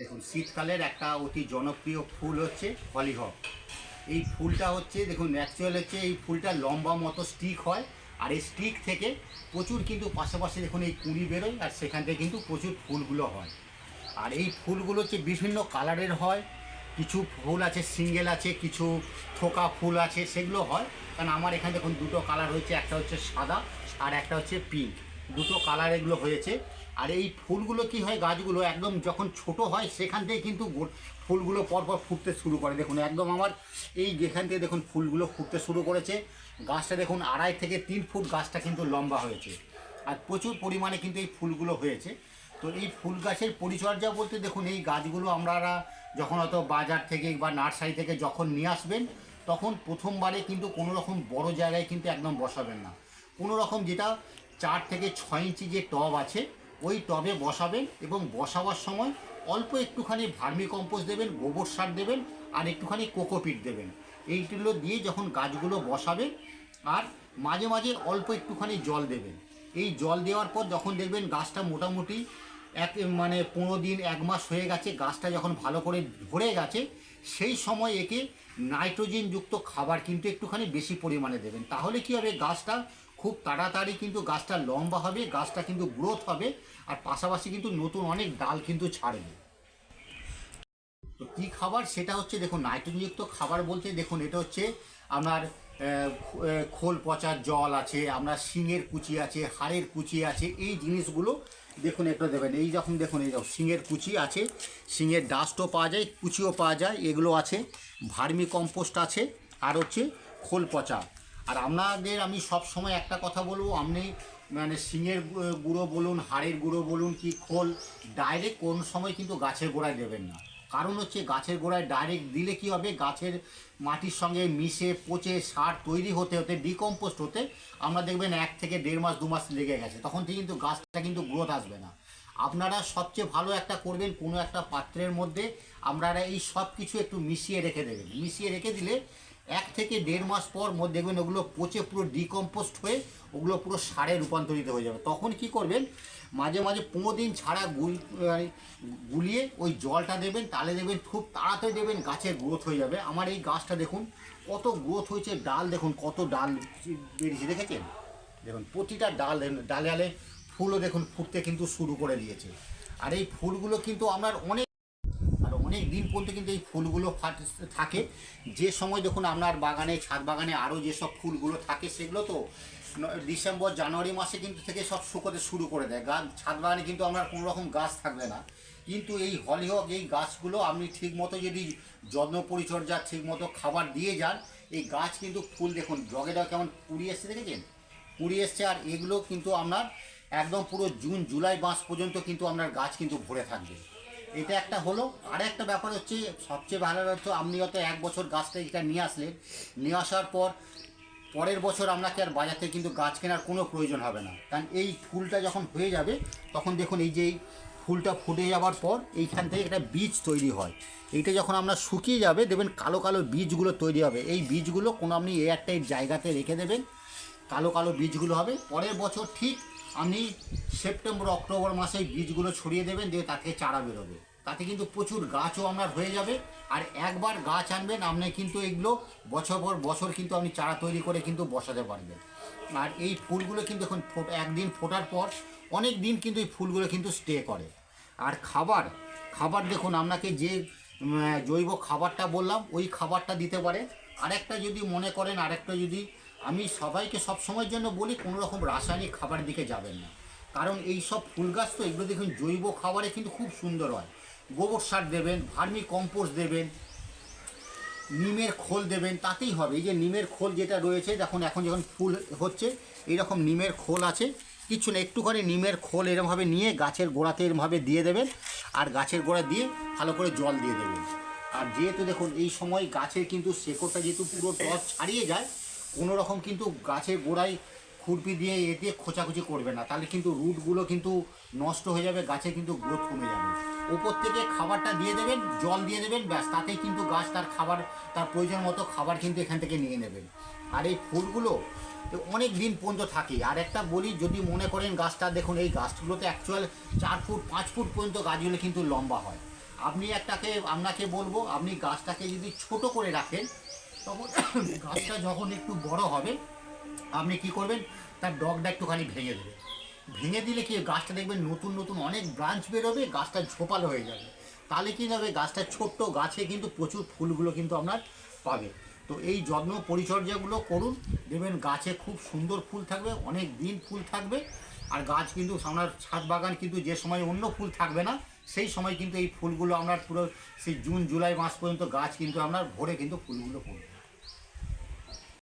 দেখুন, শীতকালের একটা অতি জনপ্রিয় ফুল হচ্ছে হলিহক এই ফুলটা হচ্ছে, দেখুন ন্যাচারাল হচ্ছে, এই ফুলটা লম্বা মতো স্টিক হয়, আর এই স্টিক থেকে প্রচুর কিন্তু পাশাপাশি দেখুন, এই কুঁড়ি বেরোয়, আর সেখান থেকে কিন্তু প্রচুর ফুলগুলো হয়। আর এই ফুলগুলো হচ্ছে বিভিন্ন কালারের হয়, কিছু ফুল আছে, সিঙ্গেল আছে, কিছু থোকা ফুল আছে, সেগুলো হয়। কারণ আমার এখানে দেখুন, দুটো কালার হয়েছে, একটা হচ্ছে সাদা আর একটা হচ্ছে পিঙ্ক দুটো কালার এগুলো হয়েছে। আর এই ফুলগুলো কি হয়, গাছগুলো একদম যখন ছোট হয় সেখান থেকে কিন্তু ফুলগুলো পরপর ফুটতে শুরু করে। দেখুন, একদম আমার এই যেখান থেকে দেখুন ফুলগুলো ফুটতে শুরু করেছে, গাছটা দেখুন আড়াই থেকে তিন ফুট গাছটা কিন্তু লম্বা হয়েছে। আর প্রচুর পরিমাণে কিন্তু এই ফুলগুলো হয়েছে। তো এই ফুল গাছের পরিচর্যা বলতে দেখুন, এই গাছগুলো আমরা যখন হয়তো বাজার থেকে বা নার্সারি থেকে যখন নিয়ে আসবেন, তখন প্রথমবারে কিন্তু কোনো রকম বড় জায়গায় কিন্তু একদম বসাবেন না। কোনো রকম যেটা চার থেকে ছয় ইঞ্চি যে টব আছে ওই টবে বসাবেন এবং বসাবার সময় অল্প একটুখানি ভার্মি কম্পোস্ট দেবেন, গোবর সার দেবেন আর একটুখানি কোকোপিট দেবেন। এইগুলো দিয়ে যখন গাছগুলো বসাবেন আর মাঝে মাঝে অল্প একটুখানি জল দেবেন। এই জল দেওয়ার পর যখন দেখবেন গাছটা মোটামুটি এক মানে পনেরো দিন, এক মাস হয়ে গেছে, গাছটা যখন ভালো করে ভরে গেছে, সেই সময় একে নাইট্রোজেনযুক্ত খাবার কিন্তু একটুখানি বেশি পরিমাণে দেবেন। তাহলে কি হবে? গাছটা খুব তাড়াতাড়ি কিন্তু গাছটা লম্বা হবে, গাছটা কিন্তু গ্রোথ হবে, আর পাশাপাশি কিন্তু নতুন অনেক ডাল কিন্তু ছাড়বে। তো কী খাবার? সেটা হচ্ছে দেখুন নাইট্রোজেনযুক্ত খাবার বলতে দেখুন, এটা হচ্ছে আপনার খোল পচার জল আছে আপনার শিঙের কুচি আছে, হাড়ের কুচি আছে, এই জিনিসগুলো দেখুন একটু দেবেন। এই যখন দেখুন, এই যখন শিঙের কুচি আছে, শিঙের ডাস্টও পাওয়া যায়, কুচিও পাওয়া যায়, এগুলো আছে ভার্মি কম্পোস্ট আছে, আর হচ্ছে খোল পচা। আর আপনাদের আমি সব সময় একটা কথা বলব, আপনি মানে শিঙের গুঁড়ো বলুন, হাড়ের গুঁড়ো বলুন কি খোল ডাইরেক্ট কোন সময় কিন্তু গাছের গোড়ায় দেবেন না। কারণ হচ্ছে গাছের গোড়ায় ডাইরেক্ট দিলে কি হবে? গাছের মাটির সঙ্গে মিশে, পচে, সার তৈরি হতে হতে ডিকম্পোস্ট হতে আমরা দেখবেন এক থেকে দেড় মাস, দু মাস লেগে গেছে। তখন থেকে কিন্তু গাছটা কিন্তু গ্রোথ আসবে না। আপনারা সবচেয়ে ভালো একটা করবেন কোনো একটা পাত্রের মধ্যে, আপনারা এই সব কিছু একটু মিশিয়ে রেখে দেবেন। মিশিয়ে রেখে দিলে এক থেকে দেড় মাস পর মধ্যে দেখবেন ওগুলো পচে পুরো ডিকম্পোস্ট হয়ে ওগুলো পুরো সারে রূপান্তরিত হয়ে যাবে। তখন কি করবেন? মাঝে মাঝে পনেরো দিন ছাড়া গুল গুলিয়ে ওই জলটা দেবেন তাহলে দেখবেন খুব তাড়াতাড়ি দেবেন, গাছের গ্রোথ হয়ে যাবে। আমার এই গাছটা দেখুন, কত গ্রোথ হয়েছে। ডাল দেখুন, কত ডাল বেরিয়েছে, দেখেছেন? দেখুন, প্রতিটা ডাল, ডালে ডালে ফুলও দেখুন, ফুটতে কিন্তু শুরু করে দিয়েছে। আর এই ফুলগুলো কিন্তু আমার অনেক অনেক দিন পর্যন্ত কিন্তু এই ফুলগুলো ফাট- থাকে। যে সময় দেখুন আপনার বাগানে, ছাদ বাগানে আরও যেসব ফুলগুলো থাকে সেগুলো তো ডিসেম্বর, জানুয়ারি মাসে কিন্তু থেকে সব শুকোতে শুরু করে দেয়। গাছ ছাদ বাগানে কিন্তু আপনার কোনো রকম গাছ থাকবে না। কিন্তু এই হলিহক এই গাছগুলো আপনি ঠিক মতো যদি যত্ন পরিচর্যা ঠিক মতো খাবার দিয়ে যান, এই গাছ কিন্তু ফুল দেখুন জগে ডগে কেমন কুড়ি এসছে দেখেছেন? কুড়ি এসছে আর এগুলো কিন্তু আপনার একদম পুরো জুন, জুলাই মাস পর্যন্ত কিন্তু আপনার গাছ কিন্তু ভরে থাকবে। এটা একটা হলো। আর একটা ব্যাপার হচ্ছে, সবচেয়ে ভালো হচ্ছে, আপনি হয়তো এক বছর গাছটা এটা নিয়ে আসলেন। নিয়ে আসার পর, পরের বছর আপনাকে আর বাজার থেকে কিন্তু গাছ কেনার কোনো প্রয়োজন হবে না। কারণ এই ফুলটা যখন হয়ে যাবে, তখন দেখুন এই যে ফুলটা ফুটে যাওয়ার পর, এইখান থেকে একটা বীজ তৈরি হয়। এইটা যখন আপনার শুকিয়ে যাবে, দেখবেন কালো কালো বীজগুলো তৈরি হবে। এই বীজগুলো কোনো আপনি এয়ারটাইট জায়গাতে রেখে দেবেন, কালো কালো বীজগুলো হবে। পরের বছর ঠিক আপনি সেপ্টেম্বর, অক্টোবর মাসে বীজগুলো ছড়িয়ে দেবেন, দিয়ে তাতে চারা বেরোবে। তাতে কিন্তু প্রচুর গাছও আপনার হয়ে যাবে। আর একবার গাছ আনবেন, আপনি কিন্তু এগুলো বছর পর বছর কিন্তু আপনি চারা তৈরি করে কিন্তু বসাতে পারবেন। আর এই ফুলগুলো কিন্তু এখন একদিন ফোটার পর অনেক দিন কিন্তু এই ফুলগুলো কিন্তু স্টে করে। আর খাবার খাবার দেখুন, আপনাকে যে জৈব খাবারটা বললাম, ওই খাবারটা দিতে পারে। আরেকটা যদি মনে করেন, আরেকটা যদি আমি সবাইকে সব সময়ের জন্য বলি, কোনো রকম রাসায়নিক খাবারের দিকে যাবেন না। কারণ এই সব ফুল গাছ তো, এগুলো দেখুন, জৈব খাবারে কিন্তু খুব সুন্দর হয়। গোবর সার দেবেন, ভার্মি কম্পোস্ট দেবেন, নিমের খোল দেবেন, তাতেই হবে। এই যে নিমের খোল যেটা রয়েছে, দেখুন, এখন যখন ফুল হচ্ছে, এইরকম নিমের খোল আছে। কিছু না, একটুখানি নিমের খোল এরমভাবে নিয়ে গাছের গোড়াতে এরমভাবে দিয়ে দেবেন, আর গাছের গোড়া দিয়ে ভালো করে জল দিয়ে দেবেন। আর যেহেতু দেখুন, এই সময় গাছের কিন্তু শেকড়টা যেহেতু পুরো টস ছাড়িয়ে যায় কোনো রকম কিন্তু গাছের গোড়ায় খুরপি দিয়ে এ দিয়ে খোঁচাখুচি করবে না। তাহলে কিন্তু রুটগুলো কিন্তু নষ্ট হয়ে যাবে, গাছে কিন্তু গ্রোথ কমে যাবে। ওপর থেকে খাবারটা দিয়ে দেবেন, জল দিয়ে দেবেন, ব্যাস, তাতেই কিন্তু গাছ তার খাবার, তার প্রয়োজন মতো খাবার কিন্তু এখান থেকে নিয়ে নেবেন। আর এই ফুলগুলো অনেক দিন পর্যন্ত থাকে। আর একটা বলি, যদি মনে করেন গাছটা, দেখুন এই গাছগুলোতে অ্যাকচুয়াল চার ফুট, পাঁচ ফুট পর্যন্ত গাছগুলো কিন্তু লম্বা হয়। আপনি একটাকে, আপনাকে বলব, আপনি গাছটাকে যদি ছোট করে রাখেন তখন গাছটা যখন একটু বড় হবে, আপনি কি করবেন? তার ডগটা একটুখানি ভেঙে দেবেন। ভেঙে দিলে কি, গাছটা দেখবেন নতুন নতুন অনেক ব্রাঞ্চ বেরোবে, গাছটা ঝোপালো হয়ে যাবে। তাহলে কি হবে, গাছটা ছোট্ট গাছে কিন্তু প্রচুর ফুলগুলো কিন্তু আপনার পাবে। তো এই যত্ন পরিচর্যাগুলো করুন। দেখবেন গাছে খুব সুন্দর ফুল থাকবে, অনেক দিন ফুল থাকবে, আর গাছ কিন্তু আপনার ছাদ বাগান কিন্তু যে সময় অন্য ফুল থাকবে না, সেই সময় কিন্তু এই ফুলগুলো আপনার পুরো সেই জুন, জুলাই মাস পর্যন্ত গাছ কিন্তু আপনার ভরে কিন্তু ফুলগুলো পড়বে।